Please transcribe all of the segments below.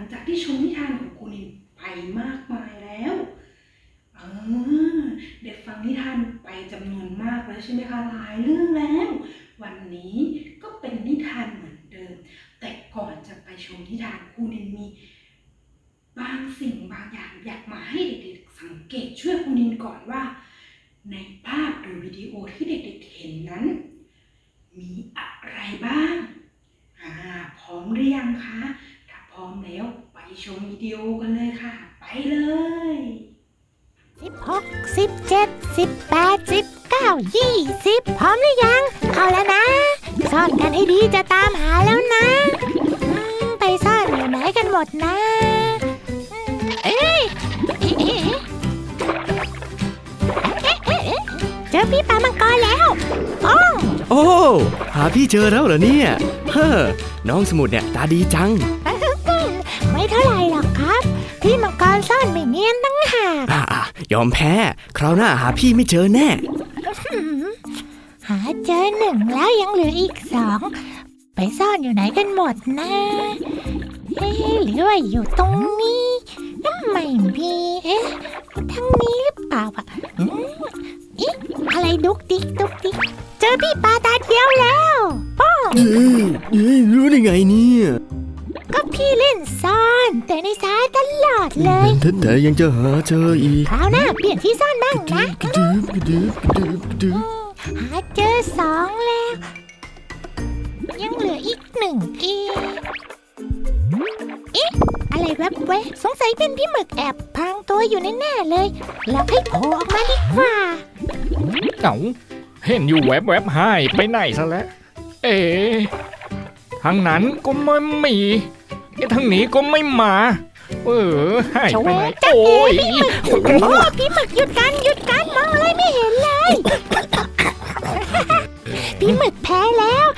งจากที่ชมนิทานของครูนินไปมากมายแล้วเออเด็กฟังนิทานไปจำนวนมากแล้วใช่ไหมคะหลายเรื่องแล้ว วันนี้ก็เป็นนิทานเหมือนเดิม แต่ก่อนจะไปชมนิทานครูนินมีบางสิ่งบางอย่างอยากมาให้เด็กๆ สังเกตช่วยครูนินก่อนว่า ในภาพหรือวิดีโอที่เด็กๆเห็นนั้น มีอะไรบ้างอ่าพร้อมหรือยังคะ มแล้ว ไปชมวิดีโอกันเลยค่ะ ไปเลยสิบหกสิบเจ็ดสิบแปดสิบเก้ายี่สิบพร้อมหรือยัง เอาแล้วนะ ซ่อนกันให้ดีจะตามหาแล้วนะอืมไปซ่อนอยู่ไหนกันหมดนะอืมเอ้ยเอ๊ะเอ๊ะเอ๊ะเอ๊ะเอ๊ะเจอพี่ปลามังกรแล้วอ้อโอ้ หาพี่เจอแล้วเหรอเนี่ย เฮ้อ น้องสมุดเนี่ยตาดีจัง พี่มังกรซ่อนไม่เนียนตั้งหากอะอะยอมแพ้ คราวหน้าหาพี่ไม่เจอแน่หืมหาเจอหนึ่งแล้วยังเหลืออีกสอง ไปซ่อนอยู่ไหนกันหมดนะเอ๊ะหรือว่าอยู่ตรงนี้น้ำไม่มีเอ๊ะทางนี้หรือเปล่าอะอืมอิ๊ะอะไรดุกดิกดุกดิกเจอพี่ปลาตาเดียวแล้วป้อง เอ้ยเอ้ยรู้ได้ไงเนี่ย ก็พี่เล่นซ่อน แต่ในสายตลอดเลย แต่แต่ยังจะหาเจออีกคราวหน้าเปลี่ยนที่ซ่อนบ้างนะกระดึบกระดึบกระดึบกระดึบหาเจอสองแล้ว ยังเหลืออีกหนึ่งอีกเอ๊ะอะไรแวบแวบสงสัยเป็นพี่หมึกแอบพรางตัวอยู่แน่ๆเลยเราให้โผล่ออกมาดีกว่าเอ้าเห็นอยู่แวบแวบๆหายไปไหนซะแล้ว เอ๋ ทางนั้นก็ไม่มีไอ้ทางนี้ก็ไม่มา เออหายไปไหนโชว์จ๊ะโอ้ยโอ้พี่หมึกหยุดกันหยุดกันมองอะไรไม่เห็นเลย พี่หมึกแพ้แล้ว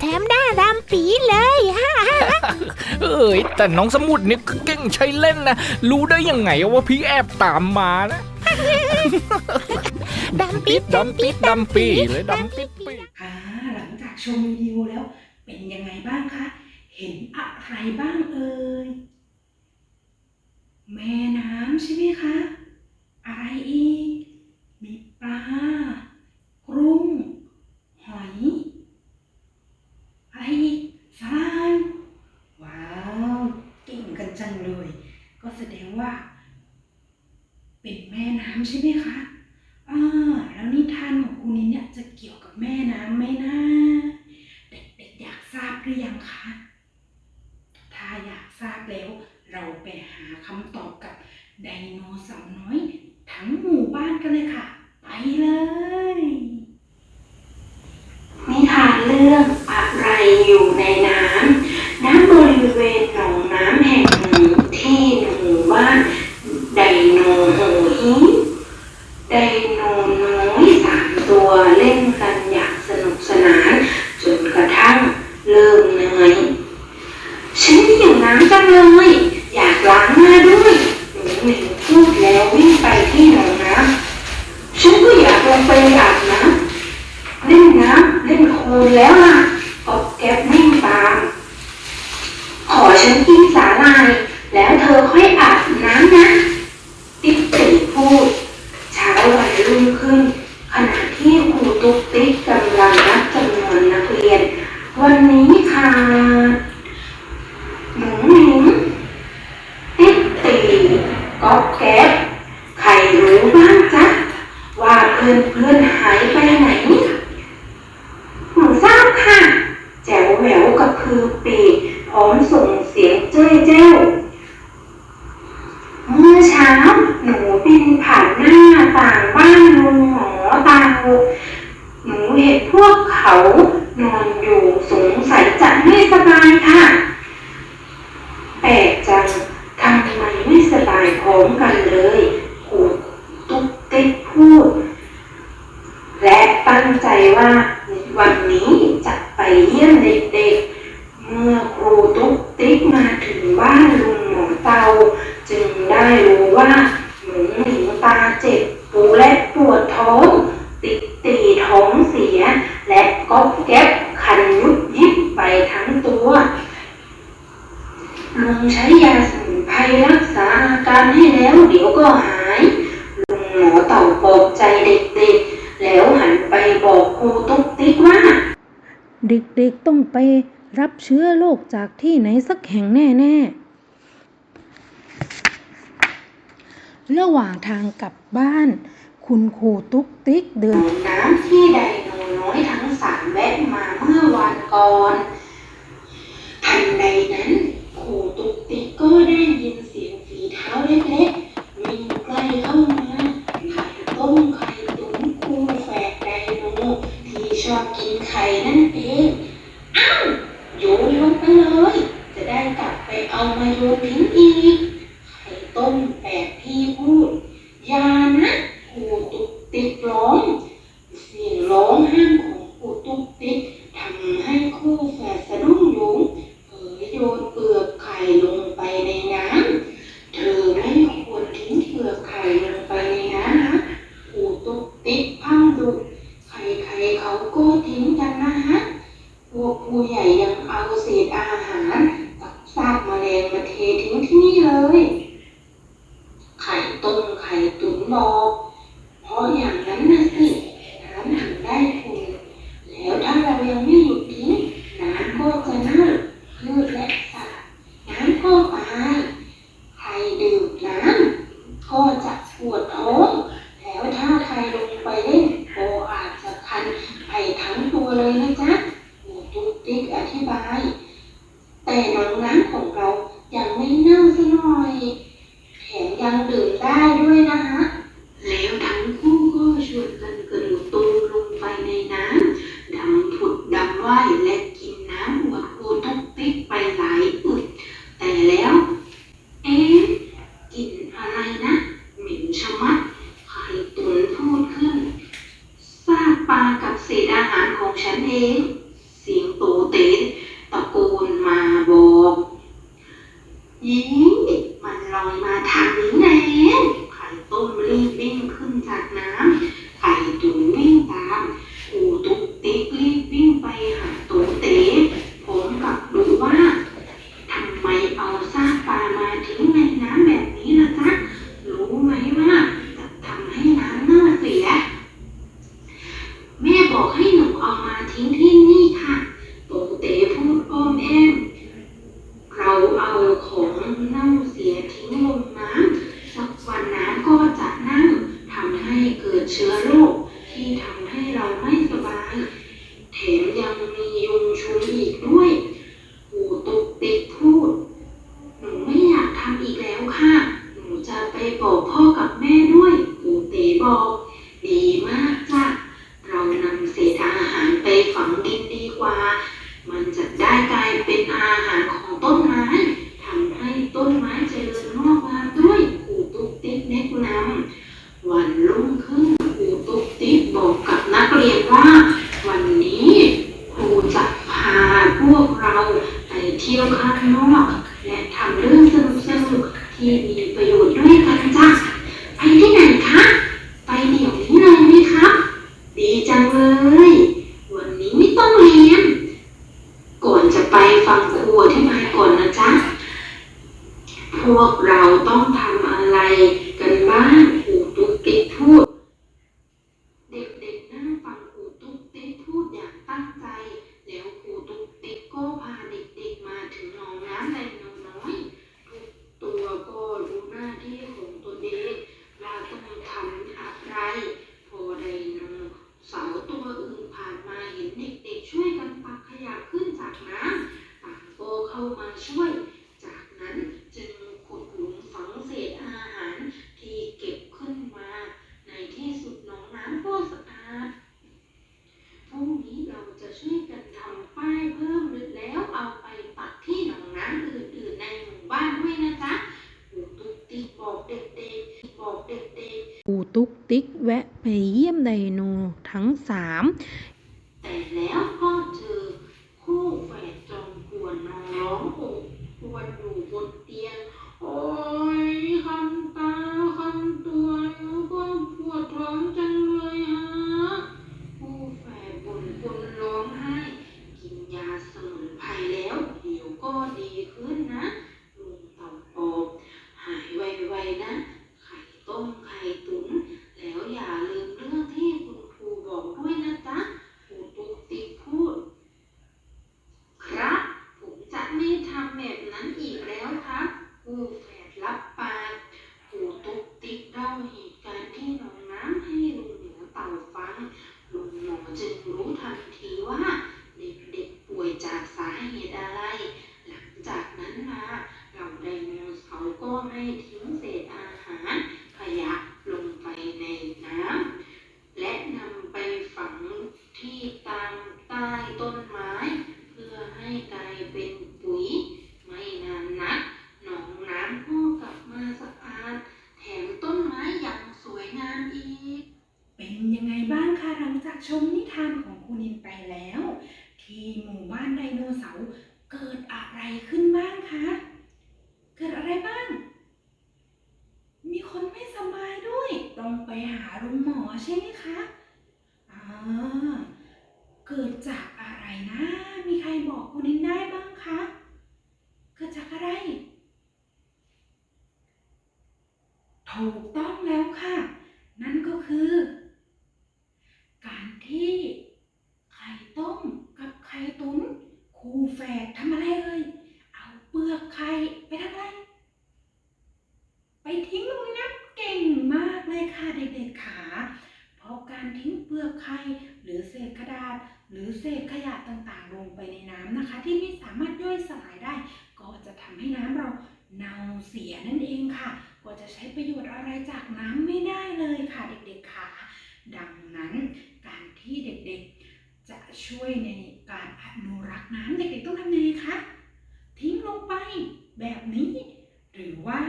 แถมหน้าดำปีเลยฮ่าฮ่าเอ้ยแต่น้องสมุดนี่ก็เก่งใช้เล่นนะ รู้ได้ยังไงว่าพี่แอบตามมานะดำปีดดำปิดดำปีเลยดำปิดปีอ่าหลังจากชมวิดีโอแล้ว เป็นยังไงบ้างคะ เห็นอะไรบ้างเอ่ย แม่น้ำใช่ไหมคะ อะไรอีก มีปลากุ้ง หอย อะไรอีกสาลายว้าวเก่งกันจังเลย ก็แสดงว่า เป็นแม่น้ำใช่ไหมคะ อ่าแล้วนิทานของคุณนินเนี่ยจะเกี่ยวกับแม่น้ำไหมนะเด็กๆอยากทราบหรือยังคะ ถ้าอยากทราบแล้ว เราไปหาคำตอบกับไดโนเสาร์น้อย ทั้งหมู่บ้านกันเลยค่ะ ไปเลย นิทานเรื่องอะไรอยู่ในน้ำณบริเวณหนองน้ำแห่งหนึ่งที่หมู่บ้านไดโนโฮฮิม ไดโนน้อยสามตัวเล่นกันอย่างสนุกสนาน จนกระทั่งเริ่มเหนื่อย ฉันหิวน้ำจังเลย อยากล้างหน้าด้วยหนูหนิงพูดแล้ววิ่งไปที่หนองน้ำฉันก็อยากลงไปอาบน้ำเล่นน้ำเล่นโคลนแล้วล่ะกอบแก๊บวิ่งตาม ขอฉันกินสาลาย แล้วเธอค่อยอาบน้ำนะ ติ๊กตีพูด เช้าวันรุ่งขึ้น ขณะที่ครูตุ๊กติ๊กกำลังนับจำนวนนักเรียน วันนี้ค่ะหนูหนิงติ๊กตีก๊อกแก๊บใครรู้บ้างจ๊ะ ว่าเพื่อนเพื่อนๆหายไปไหน หนูทราบค่ะ แจ๋วแหววกับคือปีกพร้อมส่งเสียงเจ้ยเจ้ว เมื่อเช้าหนูบินผ่านหน้าต่างบ้านลุงหมอ ตาหนูเห็นพวกเขานอนอยู่สงสัยจะไม่สบายค่ะแปลกจังทำไมไม่สบายพร้อมกันเลยครูตุ๊กติ๊กพูด และตั้งใจว่าวันนี้จะไปเยี่ยมเด็กๆ เมื่อครูตุ๊กติ๊กมาถึงบ้านลุงหมอเตา จึงได้รู้ว่าหนูหนิงตาเจ็บ รับเชื้อโรคจากที่ไหนสักแห่งแน่ๆ ระหว่างทางกลับบ้าน คุณครูตุ๊กติ๊กเดินน้ำที่ไดโนน้อยทั้งสามแวะมาเมื่อวานก่อนทันใดนั้นครูตุ๊กติ๊กก็ได้ยินเสียงฝีเท้าเล็กๆวิ่งใกล้เข้ามาข่ต้มไข่ตุ๋นคู่แฝดไดโนที่ชอบกินไข่นั่นเอง ช่วนกันกระโดดตูมลงไปในน้ำดำผุดดำว่ายและกินน้ำหัวโคทุกติ๊กไปหลายอึดแต่แล้ว เอ๊ะกินอะไรนะหมิ่นชะมัดไข่ตุนพูดขึ้นซากปลากับเศษอาหารของฉันเอง เสียงโตเต้นตะโกนมาบอกยี่มันลอยมาทางนี้แน่ไข่ต้มรีบวิ่งขึ้นจากน้ำ และทำเรื่องสนุกสนุที่มีประโยชน์ด้วยกันจ้าไปที่ไหนคะ ไปเดี๋ยวนี้เลยไหมครับ ดีจังเลย วันนี้ไม่ต้องเรียน ก่อนจะไปฟังครูอธิบาก่นะจ๊ะ พวกเราต้องทำ ไดโนทั้งสามแต่แล้วก็เจอคู่แฝดจอมกวนนอนร้องหยวนอยู่บนเตีย ใช่ไหมคะอ่าเกิดจากอะไรนะ มีใครบอกคุณนินได้บ้างคะ เกิดจากอะไร ถูกต้องแล้วค่ะ นั่นก็คือ การที่ไข่ต้มกับไข่ตุ๋นคู่แฝดทำอะไรเอ่ยเอาเปลือกไข่ไปทำอะไร ไปทิ้งลงในน้ำเก่งมากเลยค่ะเด็กๆขาเพราะการทิ้งเปลือกไข่หรือเศษกระดาษ หรือเศษขยะต่างๆ ลงไปในน้ำนะคะ ที่ไม่สามารถย่อยสลายได้ ก็จะทำให้น้ำเราเน่าเสียนั่นเองค่ะ ก็จะใช้ประโยชน์อะไรจากน้ำไม่ได้เลยค่ะเด็กๆค่ะ ดังนั้นการที่เด็กๆจะช่วยในการอนุรักษ์น้ำเด็กๆต้องทำยังไงคะทิ้งลงไปแบบนี้ หรือว่า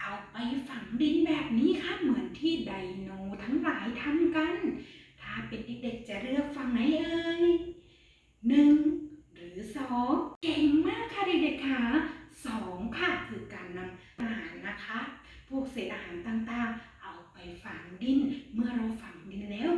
เอาไปฝังดินแบบนี้ค่ะเหมือนที่ไดโนทั้งหลายทำกัน เป็นเด็กๆจะเลือกฝั่งไหนเอ่ยหนึ่งหรือสองเก่งมากค่ะเด็กๆค่ะสองค่ะคือการนำอาหารนะคะ พวกเศษอาหารต่างๆ เอาไปฝังดิน เมื่อเราฝังดินแล้ว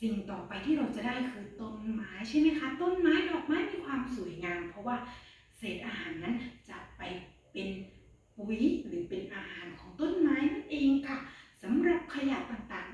สิ่งต่อไปที่เราจะได้คือต้นไม้ใช่ไหมคะ ต้นไม้ดอกไม้มีความสวยงาม เพราะว่าเศษอาหารนั้นจะไปเป็นปุ๋ยหรือเป็นอาหารของต้นไม้นั่นเองค่ะสำหรับขยะต่างๆ